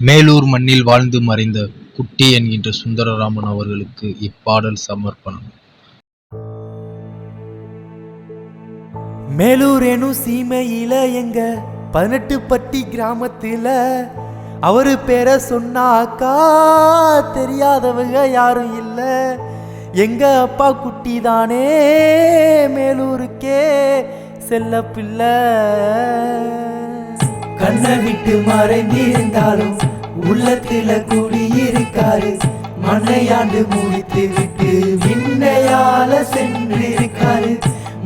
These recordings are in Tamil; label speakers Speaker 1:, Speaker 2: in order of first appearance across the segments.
Speaker 1: மேலூர் மண்ணில் வாழ்ந்து மறைந்த குட்டி என்கின்ற சுந்தரராமன் அவர்களுக்கு இப்பாடல் சமர்ப்பணம்.
Speaker 2: மேலூர் எனும் சீமையில எங்க பதினெட்டு பட்டி கிராமத்துல அவரு பேரை சொன்னாக்கா தெரியாதவங்க யாரும் இல்ல. எங்க அப்பா குட்டி தானே மேலூருக்கே செல்ல பிள்ளை. கண்ணை விட்டு மறைந்திருந்தாலும் உள்ளத்துல குடியிருக்காரு. மண்ணையாண்டு முடித்து விட்டு விண்ணையால சென்றிருக்காரு.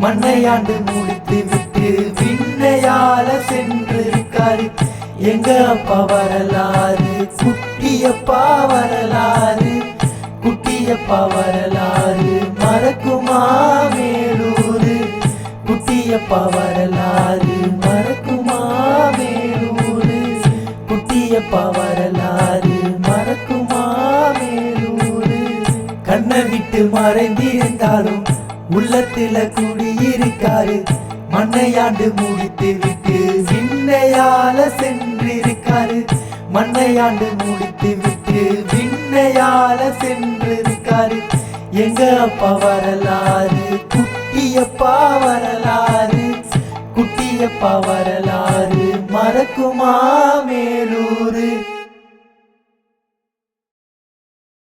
Speaker 2: மண்ணையாண்டு முடித்து விட்டு விண்ணையால சென்றிருக்காரு. எங்க அப்பா வரலாறு குட்டியப்பா வரலாறு குட்டியப்பா வரலாறு. மறக்குமா மேலூரு குட்டியப்பா குட்டியப்பா வரலாறு மறக்குமா மேலூரு? கண்ணை விட்டு மறைந்திருந்தாலும் உள்ளத்துல குடியிருக்காரு. மண்ணையாண்டு முடித்து விட்டு விண்ணையால சென்றிருக்காரு. மண்ணையாண்டு முடித்து விட்டு விண்ணையால சென்றிருக்காரு. எங்க அப்பா வரலாறு? குட்டியப்பா வரலாறு. குட்டியப்பா வரலாறு. மறக்குமா மேலூரு?